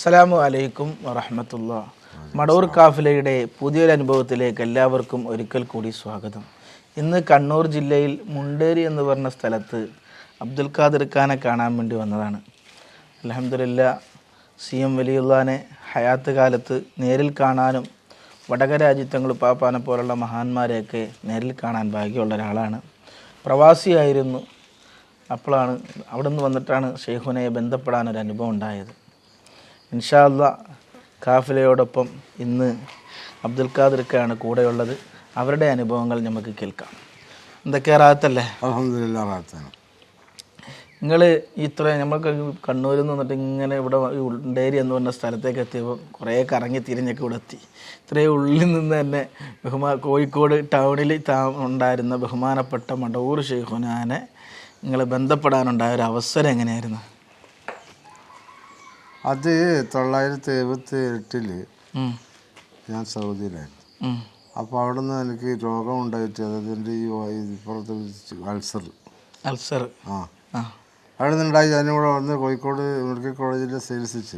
അസ്സലാമു അലൈക്കും വറഹമത്തുള്ള. മടൂർ കാഫിലയുടെ പുതിയൊരു അനുഭവത്തിലേക്ക് എല്ലാവർക്കും ഒരിക്കൽ കൂടി സ്വാഗതം. ഇന്ന് കണ്ണൂർ ജില്ലയിൽ മുണ്ടേരി എന്ന് പറഞ്ഞ സ്ഥലത്ത് അബ്ദുൽ ഖാദിർ ഖാനെ കാണാൻ വേണ്ടി വന്നതാണ്. അലഹമില്ല സി എം വലിയുള്ളാനെ ഹയാത്ത് കാലത്ത് നേരിൽ കാണാനും വടക രാജ്യത്തങ്ങൾ പാപ്പാനെ പോലുള്ള മഹാന്മാരെയൊക്കെ നേരിൽ കാണാൻ ഭാഗ്യമുള്ള ഒരാളാണ്. പ്രവാസിയായിരുന്നു. അപ്പോഴാണ് അവിടെ നിന്ന് വന്നിട്ടാണ് ഷെയ്ഖുനയെ ബന്ധപ്പെടാൻ ഒരു അനുഭവം ഉണ്ടായത്. ഇൻഷാല്ല കാഫിലയോടൊപ്പം ഇന്ന് അബ്ദുൽ ഖാദിർക്കാണ് കൂടെയുള്ളത്. അവരുടെ അനുഭവങ്ങൾ നമുക്ക് കേൾക്കാം. എന്തൊക്കെ റാത്തല്ലേ അലഹമില്ല റാത്താണ് നിങ്ങൾ ഇത്ര നമ്മൾക്ക് കണ്ണൂരിൽ നിന്ന് വന്നിട്ട് ഇങ്ങനെ ഇവിടെ ഉണ്ടേരി എന്ന് പറഞ്ഞ സ്ഥലത്തേക്ക് എത്തിയപ്പോൾ കുറേ കറങ്ങി തിരിഞ്ഞൊക്കെ ഇവിടെ എത്തി. ഇത്രയും ഉള്ളിൽ നിന്ന് തന്നെ ബഹുമാ കോഴിക്കോട് ടൗണിൽ താ ഉണ്ടായിരുന്ന ബഹുമാനപ്പെട്ട മടവൂർ ഷെയ്ഖുനാനെ നിങ്ങളെ ബന്ധപ്പെടാനുണ്ടായ ഒരു അവസരം എങ്ങനെയായിരുന്നു? അത് തൊള്ളായിരത്തി എഴുപത്തി എട്ടിൽ ഞാൻ സൗദിയിലായിരുന്നു. അപ്പോൾ അവിടെ നിന്ന് എനിക്ക് രോഗം ഉണ്ടായിട്ട് അതായത് വ- ഈ ഇപ്പുറത്ത് അൾസർ. അൾസർ. ആ. അവിടെ നിന്നുണ്ടായി ഞാനിവിടെ വന്ന് കോഴിക്കോട് മെഡിക്കൽ കോളേജിൽ ചികിത്സിച്ച്.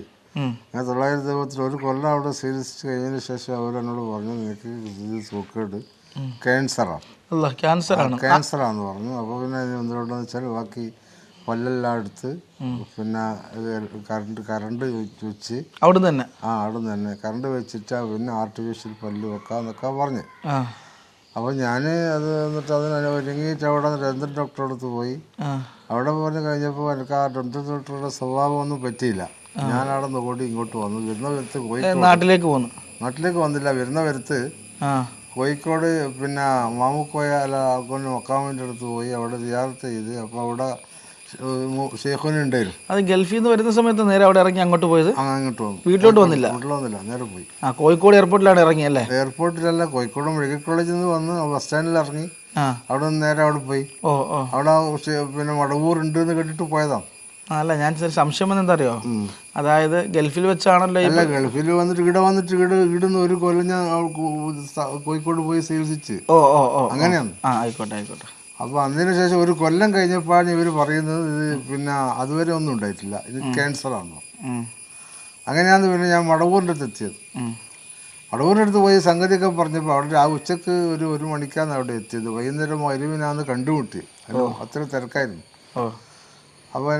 ഞാൻ തൊള്ളായിരത്തി എഴുപത്തിൽ ഒരു കൊല്ലം അവിടെ ചികിത്സിച്ച് കഴിഞ്ഞതിന് ശേഷം അവർ എന്നോട് പറഞ്ഞു നിനക്ക് സൂക്കേട് ക്യാൻസറാണ്. ക്യാൻസറാണെന്ന് ക്യാൻസർ ആണ് പറഞ്ഞു. അപ്പോൾ പിന്നെ എന്തുകൊണ്ടെന്ന് വെച്ചാൽ ബാക്കി പല്ലെല്ലാം എടുത്ത് പിന്നെ കറണ്ട് കറണ്ട് വെച്ച് അവിടെ തന്നെ? ആ അവിടെ തന്നെ. കറണ്ട് വെച്ചിട്ട് പിന്നെ ആർട്ടിഫിഷ്യൽ പല്ല് വെക്കാന്നൊക്കെ പറഞ്ഞ്. അപ്പോൾ ഞാൻ അത് എന്നിട്ട് അതിന് ഒരുങ്ങിയിട്ട് അവിടെ രന്തൻ ഡോക്ടറെ അടുത്ത് പോയി. അവിടെ പോയി കഴിഞ്ഞപ്പോൾ എനിക്ക് ആ രന്തൻ ഡോക്ടറുടെ സ്വഭാവമൊന്നും പറ്റിയില്ല. ഞാൻ അവിടെ നിന്ന് ഓടി ഇങ്ങോട്ട് വന്നു. വരുന്ന വരുത്ത് പോയി നാട്ടിലേക്ക് പോന്നു. നാട്ടിലേക്ക് വന്നില്ല. വരുന്ന വരുത്ത് കോഴിക്കോട് പിന്നെ മാമുക്കോയ അല്ല കൊണ്ട് മക്കാമിന്റെ അടുത്ത് പോയി. അവിടെ സിയാറത്ത് ചെയ്ത്. അപ്പോൾ അവിടെ ഷേഖുനുണ്ടായിരുന്നു അത് ഗൾഫിൽ നിന്ന് വരുന്ന സമയത്ത് നേരെ അവിടെ ഇറങ്ങി അങ്ങോട്ട് പോയത്? അങ്ങ് അങ്ങോട്ട് വന്നു. വീട്ടിലോട്ട് വന്നില്ല? വീട്ടിൽ വന്നില്ല. നേരെ പോയി. ആ കോഴിക്കോട് എയർപോർട്ടിലാണ് ഇറങ്ങി ഇറങ്ങിയല്ലേ എയർപോർട്ടിലല്ല കോഴിക്കോട് മെഡിക്കൽ കോളേജിൽ നിന്ന് വന്ന് ബസ് സ്റ്റാൻഡിൽ ഇറങ്ങി. അവിടെ നിന്ന് നേരെ അവിടെ പോയി. ഓ ഓ. അവിടെ പിന്നെ മടവൂർ ഉണ്ട് എന്ന് കേട്ടിട്ട് പോയതാണ് അല്ല ഞാൻ ചെറിയ സംശയം എന്താ അറിയോ? അതായത് ഗൾഫിൽ വെച്ചാണല്ലോ അല്ല ഗൾഫിൽ വന്നിട്ട് ഇവിടെ വന്നിട്ട് ഇവിടെ ഇവിടുന്ന് ഒരു കൊല്ലം ഞാൻ കോഴിക്കോട് പോയി ചികിത്സിച്ച്. ഓ ഓ ഓ. അങ്ങനെയാണ്. ആ ആയിക്കോട്ടെ ആയിക്കോട്ടെ. അപ്പോൾ അതിന് ശേഷം ഒരു കൊല്ലം കഴിഞ്ഞപ്പോഴാണ് ഇവർ പറയുന്നത് ഇത് പിന്നെ അതുവരെ ഒന്നും ഉണ്ടായിട്ടില്ല. ഇത് ക്യാൻസറാണെന്ന് ഉം, അങ്ങനെയാണ് പിന്നെ ഞാൻ മടവൂരിന്റെ അടുത്ത് എത്തിയത്. മടവൂരിന്റെ അടുത്ത് പോയി സംഗതിയൊക്കെ പറഞ്ഞപ്പോൾ അവിടെ ആ ഉച്ചയ്ക്ക് ഒരു ഒരു മണിക്കാണ് അവിടെ എത്തിയത്. വൈകുന്നേരം അരുവിനാന്ന് കണ്ടുമുട്ടി. അല്ലോ അത്ര തിരക്കായിരുന്നു. അപ്പോൾ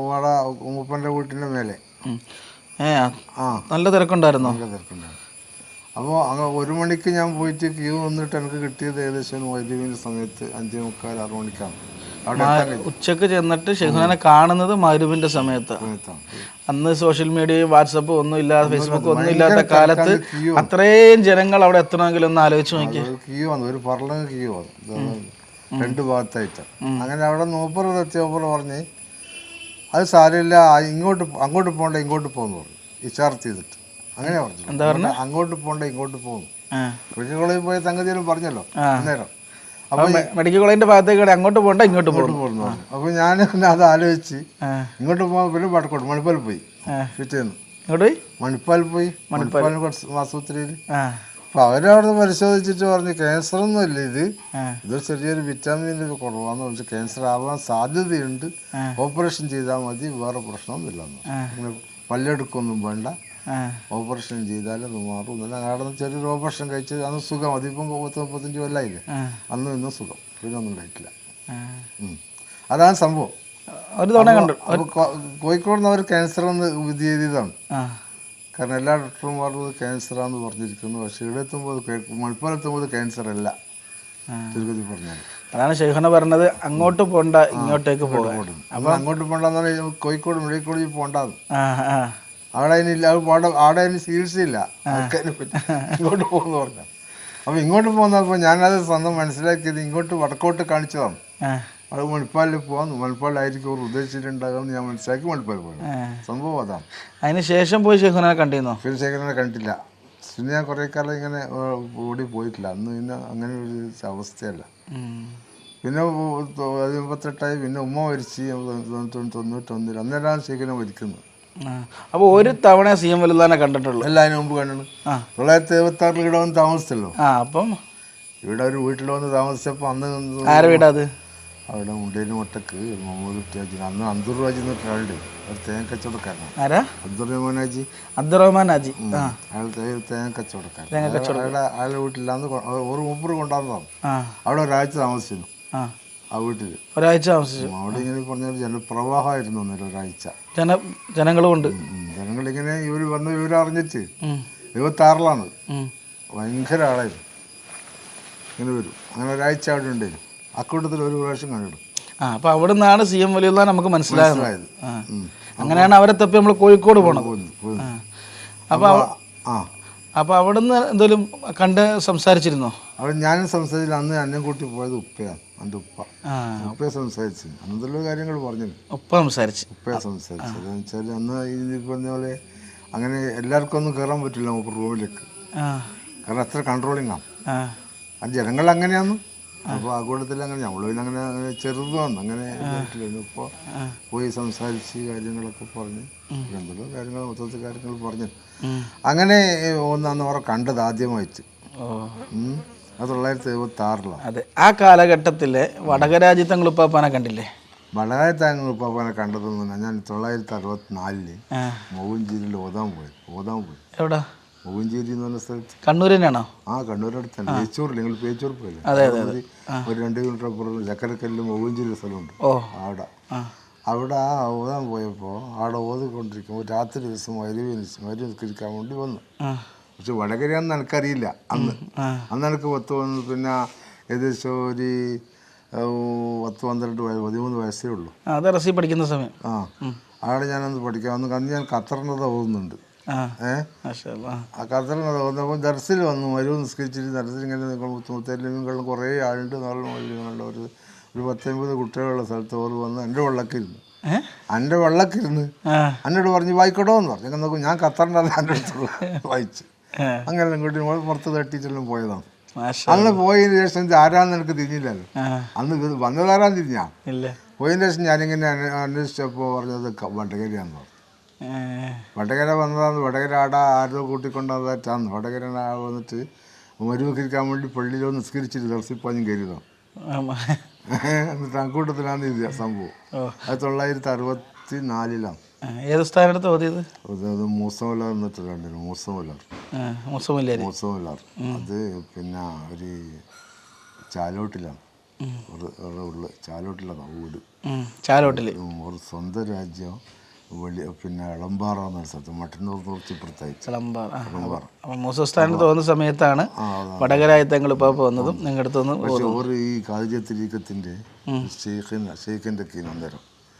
അവിടെ ഉമ്മപ്പന്റെ വീട്ടിന്റെ മേലെ. ആ. നല്ല തിരക്കുണ്ടായിരുന്നു? നല്ല തിരക്കുണ്ടായിരുന്നു. അപ്പോൾ അങ്ങ് ഒരു മണിക്ക് ഞാൻ പോയിട്ട് ക്യൂ വന്നിട്ട് എനിക്ക് കിട്ടിയത് ഏകദേശം വൈദ്യുവിന്റെ സമയത്ത് അഞ്ചേ മുക്കാൽ ആറ് മണിക്കാണ്. ഉച്ചയ്ക്ക് ചെന്നിട്ട് ഷെഹുനെ കാണുന്നത് മരുവിന്റെ സമയത്ത്. അന്ന് സോഷ്യൽ മീഡിയയും വാട്സപ്പ് ഒന്നും ഇല്ലാ ഫേസ്ബുക്ക് ഒന്നും ഇല്ലാത്ത കാലത്ത് അത്രയും ജനങ്ങൾ അവിടെ എത്തണമെങ്കിൽ ഒന്ന് ആലോചിച്ച് നോക്കി ക്യൂ ആണ് ഒരു ക്യൂ ആണ്. രണ്ട് ഭാഗത്തായിട്ട്. അങ്ങനെ അവിടെ നോപ്പർ പറഞ്ഞ് അത് സാരമില്ല ഇങ്ങോട്ട് അങ്ങോട്ട് പോകണ്ട ഇങ്ങോട്ട് പോകുന്നു പറഞ്ഞു. ഇച്ചാർത്ത് ചെയ്തിട്ട്. അങ്ങനെ പറഞ്ഞു എന്താ പറഞ്ഞു? അങ്ങോട്ട് പോകണ്ട ഇങ്ങോട്ട് പോകും. മെഡിക്കൽ കോളേജിൽ പോയ സംഗതിയിലും പറഞ്ഞല്ലോ. അന്നേരം. അപ്പൊ മെഡിക്കൽ കോളേജിന്റെ ഭാഗത്തേക്ക് അങ്ങോട്ട് പോകണ്ട ഇങ്ങോട്ട് പോകും പോകുന്നു. അപ്പൊ ഞാൻ അത് ആലോചിച്ച്. ഇങ്ങോട്ട് പോകാൻ പിന്നെ വടക്കോട്ട് മണിപ്പാൽ പോയി. പിറ്റേന്ന് ഇങ്ങോട്ട് പോയി? മണിപ്പാൽ പോയി. മണിപ്പാൽ ആശുപത്രിയിൽ അപ്പൊ അവരവിടെ പരിശോധിച്ചിട്ട് പറഞ്ഞു ക്യാൻസർ ഒന്നും ഇല്ല ഇത്. ഇത് ചെറിയൊരു വിറ്റാമിന്റെ കുറവാന്ന് പറഞ്ഞു ക്യാൻസർ ആവാൻ സാധ്യതയുണ്ട്. ഓപ്പറേഷൻ ചെയ്താൽ മതി വേറെ പ്രശ്നമൊന്നുമില്ലെന്ന്. പല്ലെടുക്കൊന്നും വേണ്ട. ഓപ്പറേഷൻ ചെയ്താലും മാറും എന്നല്ല നിന്ന് ചെറിയൊരു ഓപ്പറേഷൻ കഴിച്ച് അന്ന് സുഖം. അതിപ്പം പത്ത് മുപ്പത്തഞ്ച് കൊല്ലായില്ലേ? അന്ന് ഇന്നും സുഖം. പിന്നെ ഒന്നും കഴിക്കില്ല. അതാണ് സംഭവം. ഒരു തവണ കണ്ടു കോഴിക്കോട് നിന്ന് അവർ ക്യാൻസർ എന്ന് വിധി ചെയ്തതാണ് കാരണം എല്ലാ ഡോക്ടർമാരും ഇത് ക്യാൻസറാന്ന് പറഞ്ഞിരിക്കുന്നു. പക്ഷേ ഇവിടെ എത്തുമ്പോൾ മണിപ്പാലെത്തുമ്പോൾ ക്യാൻസർ അല്ല. ചുരുക്കത്തിൽ പറഞ്ഞാൽ. അതാണ് ഷെയ്ഖന പറഞ്ഞത്. അങ്ങോട്ട് പോണ്ട ഇങ്ങോട്ടേക്ക് പോകാം അപ്പൊ അങ്ങോട്ട് പോകണ്ടെന്ന് പറഞ്ഞാൽ കോഴിക്കോട് മെഡിക്കൽ കോളേജിൽ ആ. അവിടെ അതിനില്ല അത് പോണ്ട അവിടെ അതിന് ചികിത്സയില്ല ആൾക്കാരെ പറ്റി. ഇങ്ങോട്ട് പോകുന്ന പറഞ്ഞു. അപ്പോൾ ഇങ്ങോട്ട് പോകുന്നപ്പോൾ ഞാനത് സ്വന്തം മനസ്സിലാക്കിയത് ഇങ്ങോട്ട് വടക്കോട്ട് കാണിച്ചതാണ്. അത് മണിപ്പാലിൽ പോകാം മണിപ്പാലായിരിക്കും അവർ ഉദ്ദേശിച്ചിട്ടുണ്ടാകുമെന്ന് ഞാൻ മനസ്സിലാക്കി മണിപ്പാൽ പോയി ആ. സംഭവം അതാണ്. അതിന് ശേഷം പോയി ശേഖരനെ കണ്ടിരുന്നോ? പിന്നെ ശേഖരനെ കണ്ടില്ല പിന്നെ ഞാൻ കുറേ കാലം ഇങ്ങനെ ഓടി പോയിട്ടില്ല. അന്ന് പിന്നെ അങ്ങനെ ഒരു അവസ്ഥയല്ല. പിന്നെ അതിമ്പത്തെട്ടായി എൺപത്തെട്ടായി പിന്നെ ഉമ്മ മരിച്ച് തൊണ്ണൂറ്റി തൊണ്ണൂറ്റൊന്നിൽ അന്നേരമാണ് ശേഖരനെ മരിക്കുന്നത്. ആ. അപ്പൊ ഒരു തവണ സി എം വലുതാനെ കണ്ടിട്ടുള്ളൂ. എല്ലാം അതിന് മുമ്പ് കണ്ടു തൊള്ളായിരത്തി എഴുപത്തി ആറിൽ ഇവിടെ വന്ന് താമസിച്ചല്ലോ? ആ അപ്പം ഇവിടെ ഒരു വീട്ടിൽ വന്ന് താമസിച്ചപ്പോൾ അന്ന് ആരെ വീടാ അത്? അവിടെ മുണ്ടേരി മുട്ടക്ക് മുഹമ്മദ് ഉറ്റാജി അന്ന് അന്തൂർ രാജി എന്ന ഒരാളുണ്ട് ഒരു തേൻ കച്ചവടക്കാരനാണ്. ആരാ? അബ്ദുൾ റഹ്മാനാജി അബ്ദുറഹ്മാൻ ആജി. ആ. അയാൾ തേൻ കച്ചവടക്കാരൻ. അയാളുടെ അയാളുടെ വീട്ടിലാന്ന് ഒരു മുപ്പറ് കൊണ്ടാന്നതാണ് അവിടെ ഒരാഴ്ച താമസിച്ചിരുന്നു. ആ വീട്ടിൽ ഒരാഴ്ച താമസിച്ചു. അവിടെ ഇങ്ങനെ പറഞ്ഞ ജനപ്രവാഹമായിരുന്നു അന്നേരം ഒരാഴ്ച. ജന ജനങ്ങളുമുണ്ട്. ജനങ്ങൾ ജനങ്ങളിങ്ങനെ ഇവർ വന്ന്. ഇരുപത്താറിലാണ്. ഉം. ഭയങ്കര ആളായിരുന്നു. ഇങ്ങനെ വരും. അങ്ങനെ ഒരാഴ്ച അവിടെ ഉണ്ടായിരുന്നു അക്കൂട്ടത്തിൽ ഒരു പ്രാവശ്യം കണ്ടിടും ആ അപ്പൊ അവിടെ നിന്നാണ് സി എം വലിയ നമുക്ക് മനസ്സിലായത്. അങ്ങനെയാണ് അവരെ തപ്പി നമ്മൾ കോഴിക്കോട് പോന്നു, പോന്നു. ആ. അപ്പൊ അവ- ആ അപ്പൊ അവിടുന്ന് എന്തെങ്കിലും കണ്ട് സംസാരിച്ചിരുന്നോ? അവിടെ ഞാനും സംസാരിച്ചില്ല. അന്ന് എന്നെ കൂട്ടി പോയത് ഉപ്പയാണ് എന്റെ ഉപ്പ. ഉപ്പയെ സംസാരിച്ചു. അന്നത്തെ കാര്യങ്ങൾ പറഞ്ഞു ഉപ്പ സംസാരിച്ചു. ഉപ്പയെ സംസാരിച്ചു. വെച്ചാൽ അന്ന് ഈ പറഞ്ഞ പോലെ അങ്ങനെ എല്ലാവർക്കും ഒന്നും കയറാൻ പറ്റില്ല നമുക്ക് റൂമിലേക്ക് കാരണം അത്ര കൺട്രോളിങ് ആണ് ജനങ്ങൾ അങ്ങനെയാണ് അപ്പോൾ ആ കൂട്ടത്തിൽ അങ്ങനെ പിന്നെ അങ്ങനെ അങ്ങനെ ചെറുതാണ് അങ്ങനെ ഇപ്പൊ ഇപ്പോൾ പോയി സംസാരിച്ച് കാര്യങ്ങളൊക്കെ പറഞ്ഞ് എന്തെല്ലോ കാര്യങ്ങൾ മൊത്തത്തിൽ കാര്യങ്ങൾ പറഞ്ഞു. അങ്ങനെ ഒന്നാന്ന് അവരെ കണ്ടത് ആദ്യമായിട്ട്. അത് തൊള്ളായിരത്തി എഴുപത്തി ആറിലാണ് അതെ. ആ കാലഘട്ടത്തിലെ വടകരാജ്യത്തങ്ങൾ ഉപ്പാപ്പാനെ കണ്ടില്ലേ? വളരെ താങ്കൾ പാപ്പാനെ കണ്ടതെന്ന് പറഞ്ഞാൽ ഞാൻ തൊള്ളായിരത്തി അറുപത്തിനാലിൽ മൗഞ്ചേരിയിൽ ഓതാൻ പോയി. ഓതാൻ പോയി. എവിടാ? മൗഞ്ചേരി എന്ന് പറഞ്ഞ സ്ഥലത്ത്. കണ്ണൂർ തന്നെയാണോ? ആ കണ്ണൂരടുത്ത് തന്നെ പേച്ചൂർ നിങ്ങൾ പേച്ചൂർ പോയില്ലേ? അതെ, അതെ, ഒരു- രണ്ട് കിലോമീറ്റർ അപ്പുറം ചക്കരക്കല്ല് മൗഞ്ചേരി സ്ഥലമുണ്ട്. ഓ. അവിടെ അവിടെ ആ ഓതാൻ പോയപ്പോൾ അവിടെ ഓതിക്കൊണ്ടിരിക്കുമ്പോൾ രാത്രി ദിവസം മരുവ് മരുവ് നിസ്കരിക്കാൻ വേണ്ടി വന്നു. പക്ഷെ വടകരയാണെന്ന് എനിക്കറിയില്ല അന്ന്. അന്ന് എനിക്ക് പത്ത് വന്ന് പിന്നെ ഏകദേശം ഒരു പത്ത് പന്ത്രണ്ട് വയസ്സ് പതിമൂന്ന് വയസ്സേ ഉള്ളൂ. പഠിക്കുന്ന സമയം. ആ. അവിടെ ഞാനൊന്ന് പഠിക്കാൻ അന്ന് അന്ന് ഞാൻ ഖത്തറിനത് ഓതുന്നുണ്ട്. ആ. ദർസിൽ വന്നു. മരു നിസ്കരിച്ചിട്ട് ദർസിൽ ഇങ്ങനെ മുത്തല്ലിങ്ങളും കുറേ ആളുണ്ട്. നല്ല മൊഴികളുള്ള ഒരു ഒരു പത്തൊമ്പത് കുട്ടികളുള്ള സ്ഥലത്ത് ഓർ വന്ന് എന്റെ വെള്ളക്കിരുന്നു. എന്റെ വെള്ളക്കിരുന്ന് എന്നോട് പറഞ്ഞു വായിക്കടോ എന്ന് പറഞ്ഞു. ഞാൻ നോക്കും ഞാൻ കത്തറിന്റെ എന്റെ അടുത്തുള്ള വായിച്ചു. അങ്ങനെ ഇങ്ങോട്ട് നമ്മൾ പുറത്ത് തട്ടിച്ചെല്ലാം പോയതാണ്. അന്ന് പോയതിന് ശേഷം ഇത് ആരാന്ന് എനിക്ക് തിരിഞ്ഞില്ലല്ലോ. അന്ന് ഇത് വന്നതാരാൻ തിരിഞ്ഞാ? പോയതിന് ശേഷം ഞാനിങ്ങനെ അന്വേ- അന്വേഷിച്ചപ്പോൾ പറഞ്ഞത് വണ്ടകരിയാന്ന് പറഞ്ഞു. വടകര വന്നതാന്ന് വടകര ആടാ ആരോ കൂട്ടിക്കൊണ്ടാന്ന് വടകര വന്നിട്ട് മരുവെക്കാൻ വേണ്ടി പള്ളിയിലോ നിസ്കരിച്ചിട്ട് ദർശിപ്പാഞ്ഞും കയറിയതാണ് മ- എന്നിട്ട് അക്കൂട്ടത്തിലാണ് ഇത് സംഭവം. ആയിരത്തി തൊള്ളായിരത്തി അറുപത്തി നാലിലാണ് ഏത് സ്ഥാനത്ത് ഓതിയത് അത് മൂസമലാർ എന്നിട്ട് കണ്ടിരുന്നു മൂസമല്ലാർ. മൂസമലാർ അത് പിന്നെ ഒരു ചാലോട്ടിലാണ് ചാലോട്ടിലാണ് വീട്. ചാലോട്ടിൽ സ്വന്തം രാജ്യം. വെളി പിന്നെ എളമ്പാറ എന്ന സ്ഥലത്ത് മട്ടന്നൂർ കുറച്ച് ഇപ്പുറത്തായിട്ട് തോന്നുന്ന സമയത്താണ് വടകരായത്തങ്ങൾ ഇപ്പൊ വന്നതും നിങ്ങളുടെ അടുത്ത് പക്ഷെ ഒരു ഈ കാലിജത്തിരീക്കത്തിന്റെ ഷെയ്ഖിന് ഷെയ്ഖിന്റെ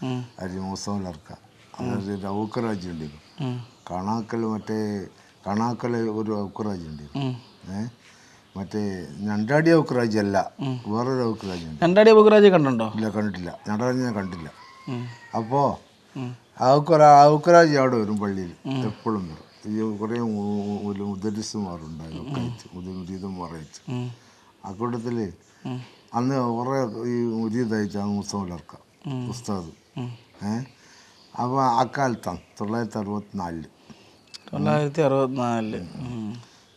ഉം, അരി മൂസമലർക്ക അന്നേരം ഒരു ഔക്കറാജ്യം ഉണ്ടായിരുന്നു. ഉം, കണാക്കൽ മറ്റേ കണാക്കൽ ഒരു ഔക്കറാജ്യം ഉണ്ടായിരുന്നു. മറ്റേ ഞണ്ടാടി ഔക്കറാജ്യം അല്ല വേറൊരു ഔക്കറാജ്യം ഞണ്ടാടി രണ്ടാടി കണ്ടിട്ടുണ്ടോ? ഇല്ല കണ്ടിട്ടില്ല. ഞണ്ടാടി ഞാൻ കണ്ടില്ല അപ്പോ അപ്പോൾ ഔക്കറാജി അവിടെ വരും പള്ളിയിൽ. എപ്പോഴും വരും. ഈ കുറേ മുദരിസുമാരുണ്ടായിരുന്നു ഒക്കെ ആയിട്ട് ആ ഉം, അന്ന് കുറേ ഈ മുസ്തമലർക്ക ഉസ്താദ്. ഉം. ഏ? അപ്പോൾ അക്കാലത്താണ്. തൊള്ളായിരത്തി അറുപത്തിനാലിൽ തൊള്ളായിരത്തി അറുപത്തിനാലിൽ.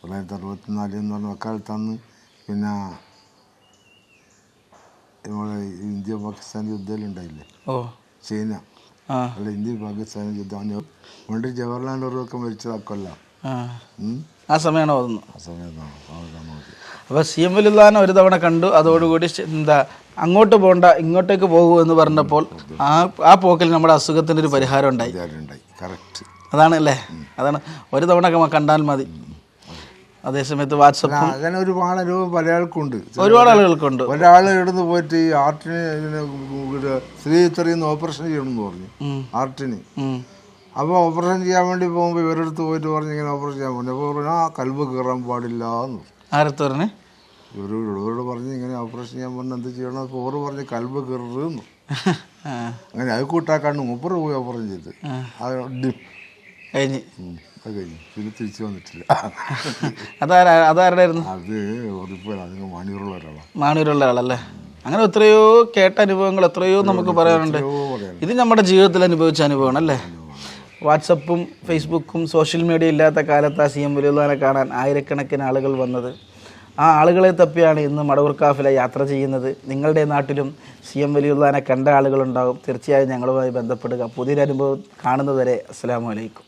തൊള്ളായിരത്തി അറുപത്തിനാല് എന്ന് പറഞ്ഞ അക്കാലത്താണ് പിന്നെ നമ്മളെ ഇന്ത്യ പാകിസ്ഥാൻ യുദ്ധം ഉണ്ടായില്ലേ? ഓ. ചൈന. അല്ല ഇന്ത്യ പാകിസ്ഥാൻ യുദ്ധം പണ്ട് ജവഹർലാൽ നെഹ്റു ഒക്കെ മരിച്ചത് അക്കൊല്ലാം ആ. സമയമാണ് ഓതുന്നത് ആ സമയത്താണ്. അപ്പോൾ സി എം വലുതാൻ ഒരു തവണ കണ്ടു. അതോടുകൂടി എന്താ അങ്ങോട്ട് പോകണ്ട ഇങ്ങോട്ടേക്ക് പോകൂ എന്ന് പറഞ്ഞപ്പോൾ ആ ആ പോക്കിൽ നമ്മുടെ അസുഖത്തിന് ഒരു പരിഹാരം ഉണ്ടായി. അതാണ് അല്ലേ? അതാണ്. ഒരു തവണ കണ്ടാൽ മതി. അതേസമയത്ത് വാട്സപ്പ് അങ്ങനെ ഒരുപാട് അനുഭവം പല ആൾക്കുണ്ട് ഒരുപാട് ആളുകൾക്കുണ്ട്. ഒരാൾ ഇവിടുന്ന് പോയിട്ട് ഈ ആർട്ടിന് സ്ത്രീ ഇത്രയും ഓപ്പറേഷൻ ചെയ്യണമെന്ന് പറഞ്ഞു. ഉം, ആർട്ടിന്. അപ്പോൾ ഓപ്പറേഷൻ ചെയ്യാൻ വേണ്ടി പോകുമ്പോൾ ഇവരടുത്ത് പോയിട്ട് പറഞ്ഞു ഇങ്ങനെ ഓപ്പറേഷൻ ചെയ്യാൻ പറഞ്ഞു അപ്പോൾ പറഞ്ഞു ആ കൽബ് കയറാൻ പാടില്ല എന്ന് പറഞ്ഞു. ആരത്ത് പറഞ്ഞു? ഇവരോട് ഇവരോട് പറഞ്ഞ് ഇങ്ങനെ ഓപ്പറേഷൻ ചെയ്യാൻ പറഞ്ഞു എന്ത് ചെയ്യണം ഓറ് പറഞ്ഞ് കൽബ് കയറുന്നു അങ്ങനെ അത് കൂട്ടാക്കാണ്ട് മൂപ്പർ പോയി ഓപ്പറേഷൻ ചെയ്ത്. അത് കഴിഞ്ഞ്. അത് കഴിഞ്ഞു. പിന്നെ തിരിച്ചു വന്നിട്ടില്ല. അതാരാ അതാരുടെയായിരുന്നു അത് ഉറപ്പില്ല അതിന് മണിയൂറുള്ള ഒരാളാണ് മാണൂരുള്ള ആളല്ലേ? അങ്ങനെ എത്രയോ കേട്ട അനുഭവങ്ങൾ എത്രയോ നമുക്ക് പറയാനുണ്ട്. ഇത് നമ്മുടെ ജീവിതത്തിൽ അനുഭവിച്ച അനുഭവമാണ് അല്ലേ വാട്സപ്പും ഫേസ്ബുക്കും സോഷ്യൽ മീഡിയ ഇല്ലാത്ത കാലത്ത് ആ സി എം വലിയുള്ളവനെ കാണാൻ ആയിരക്കണക്കിന് ആളുകൾ വന്നത്. ആ ആളുകളെ തപ്പിയാണ് ഇന്ന് മടവൂർ കാഫില യാത്ര ചെയ്യുന്നത്. നിങ്ങളുടെ നാട്ടിലും സി എം വലിയുള്ളാനെ കണ്ട ആളുകളുണ്ടാകും തീർച്ചയായും ഞങ്ങളുമായി ബന്ധപ്പെടുക. പുതിയൊരനുഭവം കാണുന്നതുവരെ അസ്സാം വലൈക്കും